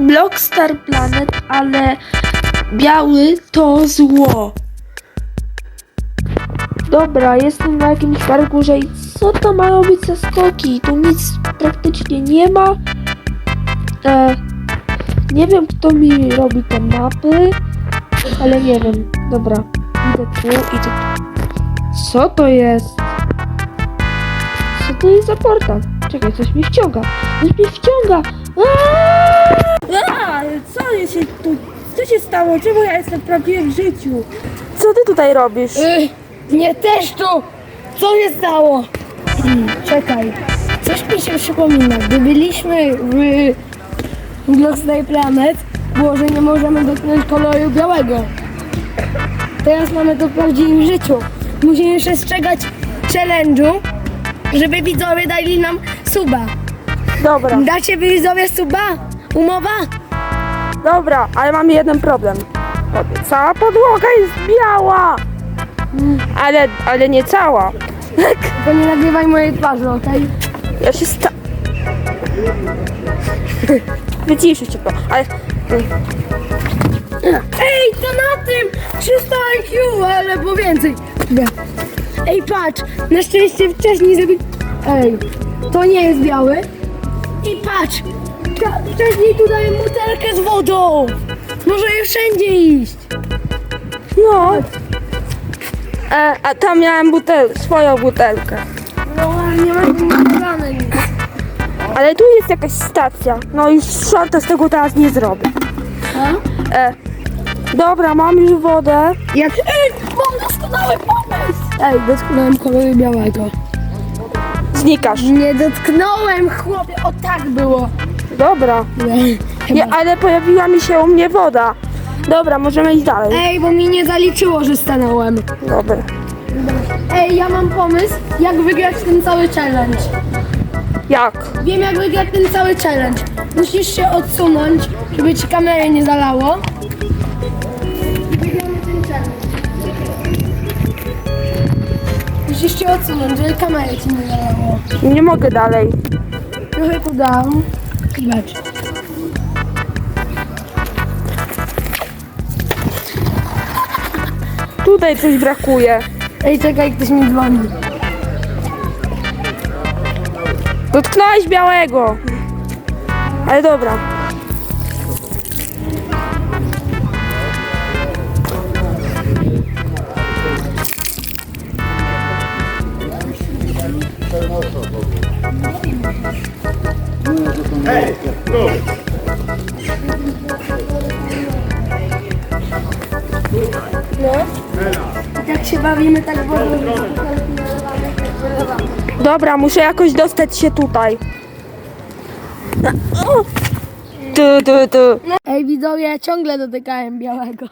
Blockstar Planet, ale biały to zło. Dobra, jestem na jakimś parkurze i co to mają być za skoki? Tu nic praktycznie nie ma. E, nie wiem kto mi robi te mapy, ale nie wiem. Dobra, idę tu, idę tu. Co to jest? Co to jest za portal? Czekaj, coś mi wciąga. Coś mi wciąga. A, co się tu, co się stało? Czemu ja jestem prawie w życiu? Co ty tutaj robisz? Yy, mnie też tu! Co się stało? Hmm, czekaj, coś mi się przypomina. Gdy byliśmy w Blocksday Planet, było, że nie możemy dotknąć koloru białego. Teraz mamy to w prawdziwym życiu. Musimy przestrzegać challenge'u, żeby widzowie dali nam suba. Dobra, Dacie widzowie suba? Umowa? dobra, ale mam jeden problem. Cała podłoga jest biała. Ale, ale nie cała. Tylko nie nagrywaj mojej twarzy, okej? Ja się sta... Wyciszę się to, ale... Ej, to na tym! 300 IQ, ale po więcej. Ej, patrz, na szczęście wcześniej zrobi... Ej, to nie jest biały. I patrz, wcześniej tu dałem butelkę z wodą. Może już wszędzie iść. No. E, a tam miałem butel, swoją butelkę. No, ale nie ma tu nagrane nic. Ale tu jest jakaś stacja. No już shorta z tego teraz nie zrobię. A? E, dobra, mam już wodę. Jak... Ej, mam doskonały pomysł! Ej, dotknąłem koloru białego. Znikasz. Nie dotknąłem, chłopie, o tak było. Dobra. Nie, ale pojawiła mi się u mnie woda. Dobra, możemy iść dalej. Ej, bo mi nie zaliczyło, że stanąłem. Dobra. Ej, ja mam pomysł, jak wygrać ten cały challenge. Jak? Wiem, jak wygrać ten cały challenge. Musisz się odsunąć, żeby ci kamery nie zalało. Musisz się odsunąć, żeby kamery ci nie zalało. Nie mogę dalej. Trochę tu dam. Zobacz. Tutaj coś brakuje. Ej, czekaj, ktoś mi dzwoni. Dotknąłeś białego. Ale dobra. I tak się bawimy, tak wodą. Dobra, muszę jakoś dostać się tutaj. Tu, tu, tu. Ej, widzowie, ciągle dotykałem białego.